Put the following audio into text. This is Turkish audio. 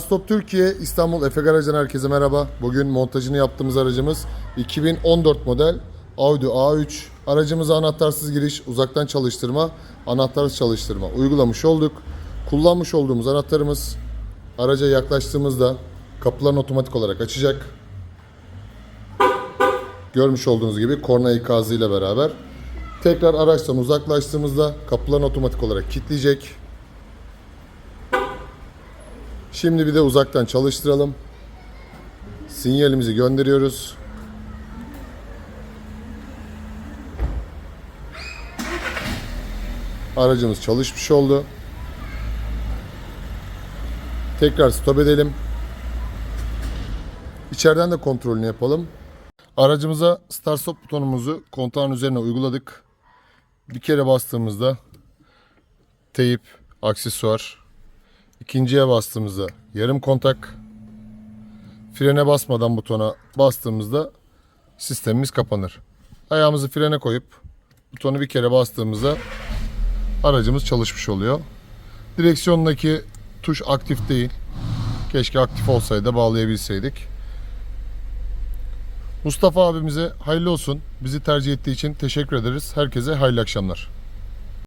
Stop Türkiye İstanbul Efe Garaj'dan herkese merhaba. Bugün montajını yaptığımız aracımız 2014 model Audi A3. Aracımıza anahtarsız giriş, uzaktan çalıştırma, anahtarsız çalıştırma uygulamış olduk. Kullanmış olduğumuz anahtarımız araca yaklaştığımızda kapılarını otomatik olarak açacak. Görmüş olduğunuz gibi korna ikazı ile beraber. Tekrar araçtan uzaklaştığımızda kapılarını otomatik olarak kilitleyecek. Şimdi bir de uzaktan çalıştıralım. Sinyalimizi gönderiyoruz. Aracımız çalışmış oldu. Tekrar stop edelim. İçeriden de kontrolünü yapalım. Aracımıza start stop butonumuzu kontağın üzerine uyguladık. Bir kere bastığımızda teyip, aksesuar, İkinciye bastığımızda yarım kontak. Frene basmadan butona bastığımızda sistemimiz kapanır. Ayağımızı frene koyup butonu bir kere bastığımızda aracımız çalışmış oluyor. Direksiyondaki tuş aktif değil. Keşke aktif olsaydı bağlayabilseydik. Mustafa abimize hayırlı olsun. Bizi tercih ettiği için teşekkür ederiz. Herkese hayırlı akşamlar.